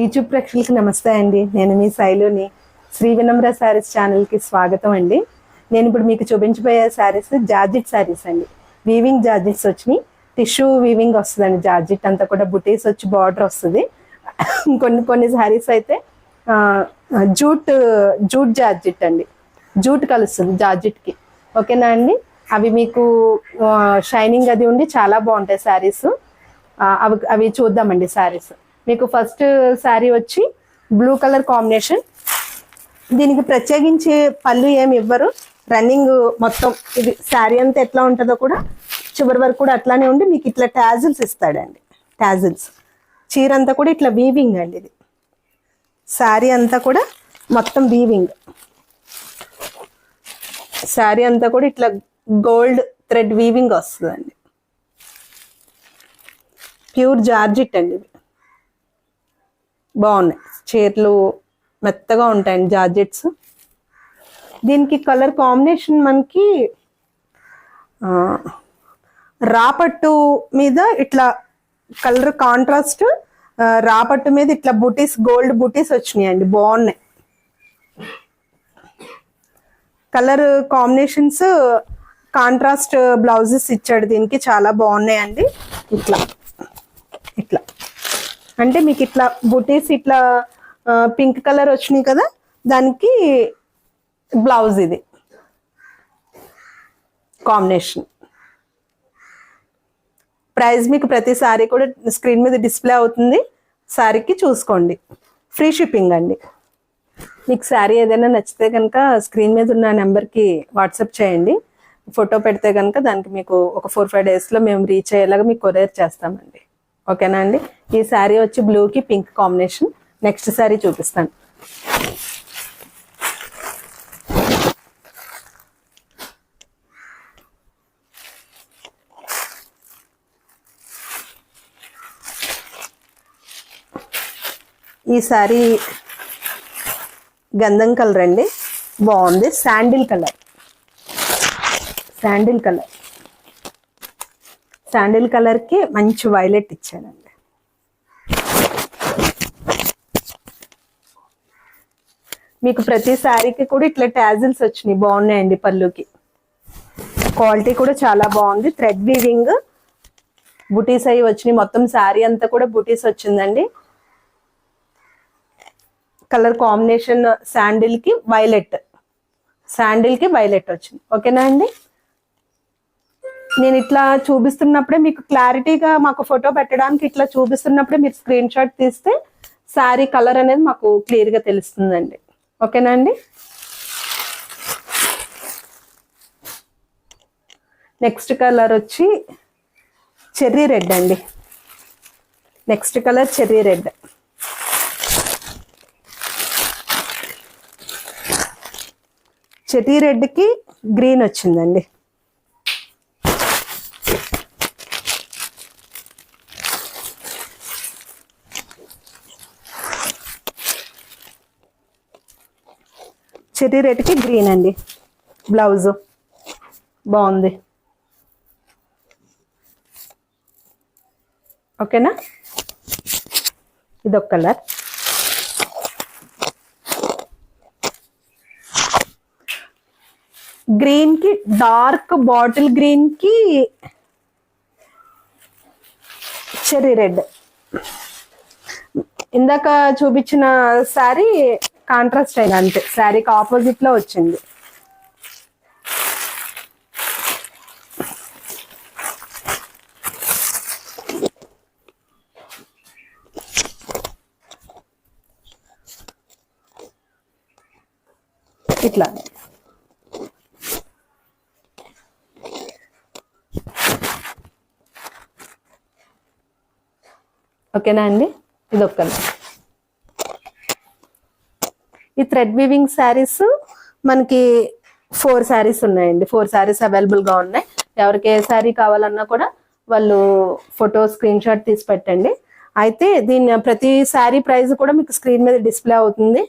YouTube ప్రేక్షకులకు నమస్తే అండి. నేను మీ శైలుని శ్రీ వినమ్ర శారీస్ ఛానల్కి స్వాగతం అండి. నేను ఇప్పుడు మీకు చూపించబోయే శారీస్ జార్జిట్ శారీస్ అండి. వీవింగ్ జార్జిట్స్ వచ్చినాయి. టిష్యూ వీవింగ్ వస్తుందండి జార్జిట్. అంతా కూడా బుటీస్ వచ్చి బార్డర్ వస్తుంది. కొన్ని కొన్ని శారీస్ అయితే జూట్ జూట్ జార్జిట్ అండి. జూట్ కలుస్తుంది జార్జిట్కి. ఓకేనా అండి? అవి మీకు షైనింగ్ అది ఉండి చాలా బాగుంటాయి శారీస్. అవి అవి చూద్దామండి శారీస్. మీకు ఫస్ట్ శారీ వచ్చి బ్లూ కలర్ కాంబినేషన్ దీనికి ప్రత్యేకించి పళ్ళు ఏమి ఇవ్వరు. రన్నింగ్ మొత్తం ఇది శారీ అంతా ఎట్లా ఉంటుందో కూడా చివరి వరకు కూడా అట్లానే ఉండి మీకు ఇట్లా టాజిల్స్ ఇస్తాడండి. టాజిల్స్ చీర అంతా కూడా ఇట్లా వీవింగ్ అండి ఇది. శారీ అంతా కూడా మొత్తం వీవింగ్ శారీ అంతా కూడా ఇట్లా గోల్డ్ థ్రెడ్ వీవింగ్ వస్తుందండి. ప్యూర్ జార్జిట్ అండి ఇవి బాగున్నాయి. చీరలు మెత్తగా ఉంటాయండి జార్జెట్స్. దీనికి కలర్ కాంబినేషన్ మనకి రాపట్టు మీద ఇట్లా కలర్ కాంట్రాస్ట్ రాపట్టు మీద ఇట్లా బుటీస్ గోల్డ్ బుటీస్ వచ్చినాయండి. బాగున్నాయి. కలర్ కాంబినేషన్స్ కాంట్రాస్ట్ బ్లౌజెస్ ఇచ్చాడు దీనికి. చాలా బాగున్నాయండి. ఇట్లా. అంటే మీకు ఇట్లా బుటీస్ ఇట్లా పింక్ కలర్ వచ్చినాయి కదా దానికి బ్లౌజ్ ఇది. కాంబినేషన్. ప్రైస్ మీకు ప్రతి సారీ కూడా స్క్రీన్ మీద డిస్ప్లే అవుతుంది. శారీకి చూసుకోండి. ఫ్రీ షిప్పింగ్ అండి. మీకు శారీ ఏదైనా నచ్చితే కనుక స్క్రీన్ మీద ఉన్న నెంబర్కి వాట్సాప్ చేయండి. ఫోటో పెడితే కనుక దానికి మీకు ఒక ఫోర్ ఫైవ్ డేస్లో మేము రీచ్ అయ్యేలాగా మీకు కొరియర్ చేస్తామండి. ఓకేనా అండి? ఈ శారీ వచ్చి బ్లూకి పింక్ కాంబినేషన్. నెక్స్ట్ శారీ చూపిస్తాను. ఈ శారీ గంధం కలర్ అండి. బాగుంది. Sandal colour. Sandal colour. Sandal కలర్కి మంచి వైలెట్ ఇచ్చానండి మీకు ప్రతి శారీకి కూడా ఇట్లా టాజిల్స్ వచ్చినాయి బాగున్నాయండి పళ్ళుకి. క్వాలిటీ కూడా చాలా బాగుంది. థ్రెడ్ వీవింగ్ బుటీస్ అవి వచ్చినాయి. మొత్తం శారీ అంతా కూడా బుటీస్ వచ్చిందండి. కలర్ కాంబినేషన్ శాండిల్కి వైలెట్ శాండిల్కి వైలెట్ వచ్చింది. ఓకేనా అండి? నేను ఇట్లా చూపిస్తున్నప్పుడే మీకు క్లారిటీగా మాకు ఫోటో పెట్టడానికి ఇట్లా చూపిస్తున్నప్పుడే మీరు స్క్రీన్ షాట్ తీస్తే శారీ కలర్ అనేది మాకు క్లియర్గా తెలుస్తుందండి. ఓకేనా అండి? నెక్స్ట్ కలర్ వచ్చి చెర్రీ రెడ్ అండి. Next colour cherry red. Cherry రెడ్కి green వచ్చిందండి. చెర్రీ రెడ్కి గ్రీన్ అండి. బ్లౌజ్. బాగుంది. ఓకేనా? ఇదొక కలర్. గ్రీన్కి డార్క్ బాటిల్ గ్రీన్కి చెర్రీ రెడ్. ఇందాక చూపించిన శారీ కాంట్రాస్ట్ అయిన అంతే. శారీకి ఆపోజిట్లో వచ్చింది. ఇట్లా. ఓకేనా అండి? ఇది ఒక్కనా ఈ థ్రెడ్ వీవింగ్ శారీస్ మనకి ఫోర్ శారీస్ ఉన్నాయండి. ఫోర్ శారీస్ అవైలబుల్గా ఉన్నాయి. ఎవరికి ఏ శారీ కావాలన్నా కూడా వాళ్ళు ఫోటో స్క్రీన్ షాట్ తీసి పెట్టండి. అయితే దీని ప్రతి శారీ ప్రైస్ కూడా మీకు స్క్రీన్ మీద డిస్ప్లే అవుతుంది.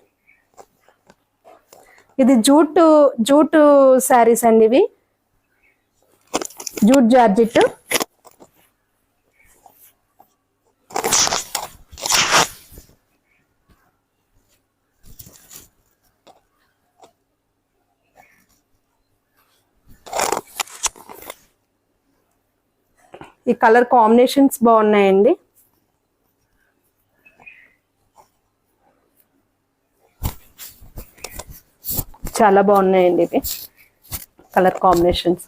ఇది జూట్ జూట్ శారీస్ అండి ఇవి. Jute georgette. ఈ కలర్ కాంబినేషన్స్ బాగున్నాయండి. చాలా బాగున్నాయండి ఇవి. Colour combinations.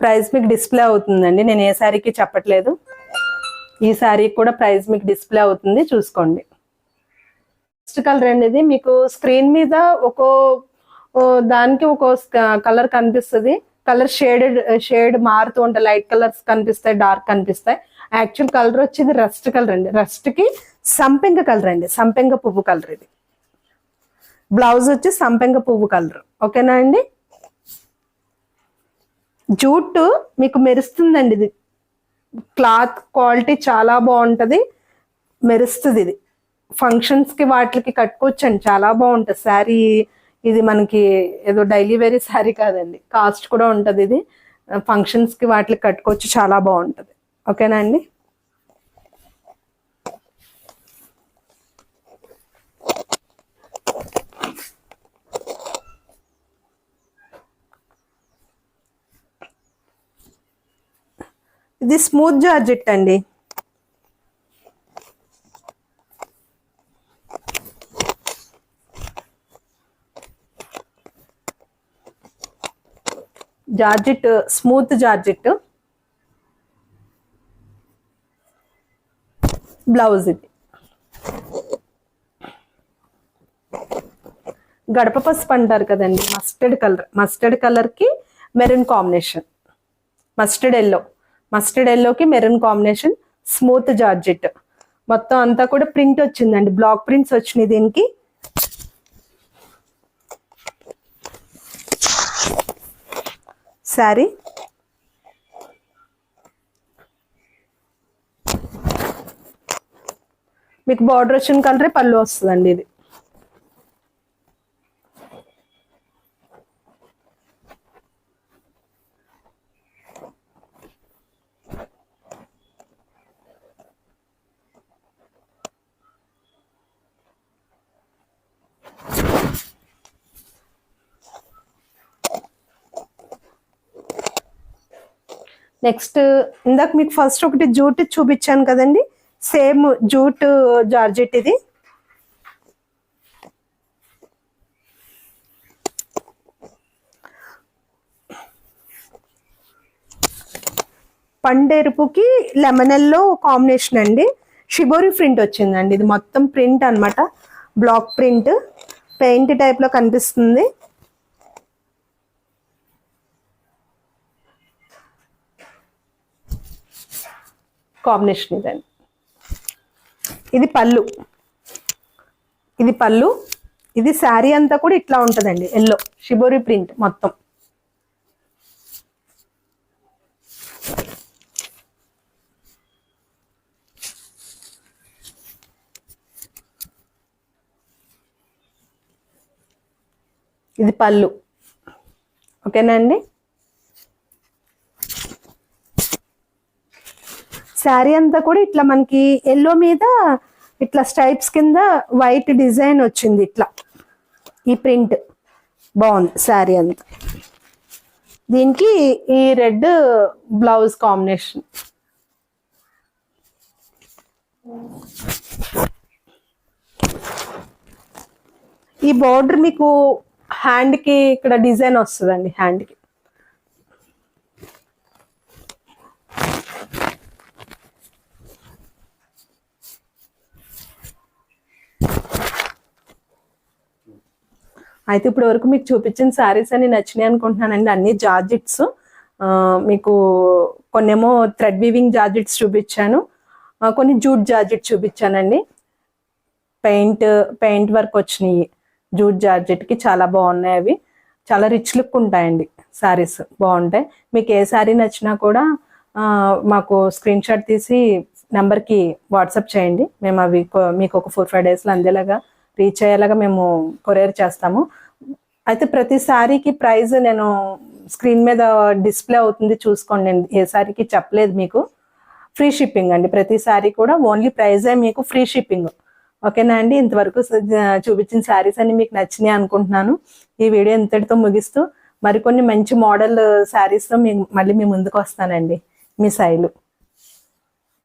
ప్రైస్ మీకు డిస్ప్లే అవుతుందండి. నేను ఏ శారీకి చెప్పట్లేదు. ఈ శారీ కూడా ప్రైస్ మీకు డిస్ప్లే అవుతుంది. చూసుకోండి. నెక్స్ట్ కలర్ అండి ఇది మీకు స్క్రీన్ మీద ఒక్కో దానికి ఒక్కో కలర్ కనిపిస్తుంది. కలర్ షేడెడ్ షేడ్ మారుతూ ఉంటాయి. లైట్ కలర్స్ కనిపిస్తాయి డార్క్ కనిపిస్తాయి. యాక్చువల్ కలర్ వచ్చేది రస్ట్ కలర్ అండి. రస్ట్కి సంపెంగ కలర్ అండి. సంపెంగ పువ్వు కలర్ ఇది. బ్లౌజ్ వచ్చి సంపెంగ పువ్వు కలర్. ఓకేనా అండి? జూట్ మీకు మెరుస్తుందండి ఇది. క్లాత్ క్వాలిటీ చాలా బాగుంటది. మెరుస్తుంది ఇది. ఫంక్షన్స్కి వాటికి కట్టుకోవచ్చండి చాలా బాగుంటుంది. శారీ ఇది మనకి ఏదో డైలీ వేరీ శారీ కాదండి. కాస్ట్ కూడా ఉంటుంది ఇది. ఫంక్షన్స్కి వాటికి కట్టుకోవచ్చు చాలా బాగుంటుంది. ఓకేనా అండి? ఇది స్మూత్ జార్జెట్ అండి. Georgette smooth georgette. బ్లౌజ్ ఇది. గడప పసుపు అంటారు కదండి మస్టర్డ్ కలర్ మస్టర్డ్ కలర్కి maroon combination. Mustard yellow mustard ఎల్లోకి మెరూన్ కాంబినేషన్ స్మూత్ జార్జెట్. మొత్తం అంతా కూడా ప్రింట్ వచ్చిందండి బ్లాక్ ప్రింట్స్ వచ్చినాయి దీనికి. శారీ? మీకు బార్డర్ వచ్చిన కలరే పళ్ళు వస్తుందండి ఇది. నెక్స్ట్ ఇందాక మీకు ఫస్ట్ ఒకటి జూట్ చూపించాను కదండి. సేమ్ జూట్ జార్జెట్ ఇది. పండెరుపుకి లెమన్ ఎల్లో కాంబినేషన్ అండి. షిబోరి ప్రింట్ వచ్చిందండి. ఇది మొత్తం ప్రింట్ అనమాట బ్లాక్ ప్రింట్ పెయింట్ టైప్లో కనిపిస్తుంది. కాంబినేషన్ ఇదండి. ఇది పళ్ళు. ఇది పళ్ళు. ఇది శారీ అంతా కూడా ఇట్లా ఉంటుందండి ఎల్లో. షిబోరి ప్రింట్ మొత్తం. ఇది పళ్ళు. ఓకేనా అండి? శారీ అంతా కూడా ఇట్లా మనకి ఎల్లో మీద ఇట్లా స్టైప్స్ కింద వైట్ డిజైన్ వచ్చింది ఇట్లా. ఈ ప్రింట్. బాగుంది శారీ అంతా. దీనికి ఈ రెడ్ బ్లౌజ్ కాంబినేషన్. ఈ బార్డర్ మీకు హ్యాండ్కి ఇక్కడ డిజైన్ వస్తుందండి హ్యాండ్ అయితే ఇప్పుడు వరకు మీకు చూపించిన శారీస్ అని నచ్చినాయి అనుకుంటున్నానండి. అన్ని జార్జెట్స్. మీకు కొన్నేమో థ్రెడ్ వీవింగ్ జార్జెట్స్ చూపించాను. కొన్ని జూట్ జార్జెట్ చూపించానండి. పెయింట్ పెయింట్ వర్క్ వచ్చినాయి. జూట్ జార్జెట్కి చాలా బాగున్నాయి అవి. చాలా రిచ్ లుక్ ఉంటాయండి శారీస్ బాగుంటాయి. మీకు ఏ శారీ నచ్చినా కూడా మాకు స్క్రీన్ షాట్ తీసి నెంబర్కి వాట్సాప్ చేయండి. మేము అవి మీకు ఒక ఫోర్ ఫైవ్ డేస్లో అందేలాగా రీచ్ అయ్యేలాగా మేము కొరియర్ చేస్తాము. అయితే ప్రతి ప్రైజ్ ప్రైస్ నేను స్క్రీన్ మీద డిస్ప్లే అవుతుంది చూసుకోండి. నేను ఏ శారీకి చెప్పలేదు మీకు. ఫ్రీ షిప్పింగ్ అండి. ప్రతి కూడా ఓన్లీ ప్రైజే మీకు ఫ్రీ షిప్పింగ్ ఓకేనా అండి? ఇంతవరకు చూపించిన శారీస్ అన్ని మీకు నచ్చినాయి అనుకుంటున్నాను. ఈ వీడియో ఇంతటితో ముగిస్తూ మరికొన్ని మంచి మోడల్ శారీస్తో మీ మళ్ళీ మీ ముందుకు వస్తానండి. మీ శైలు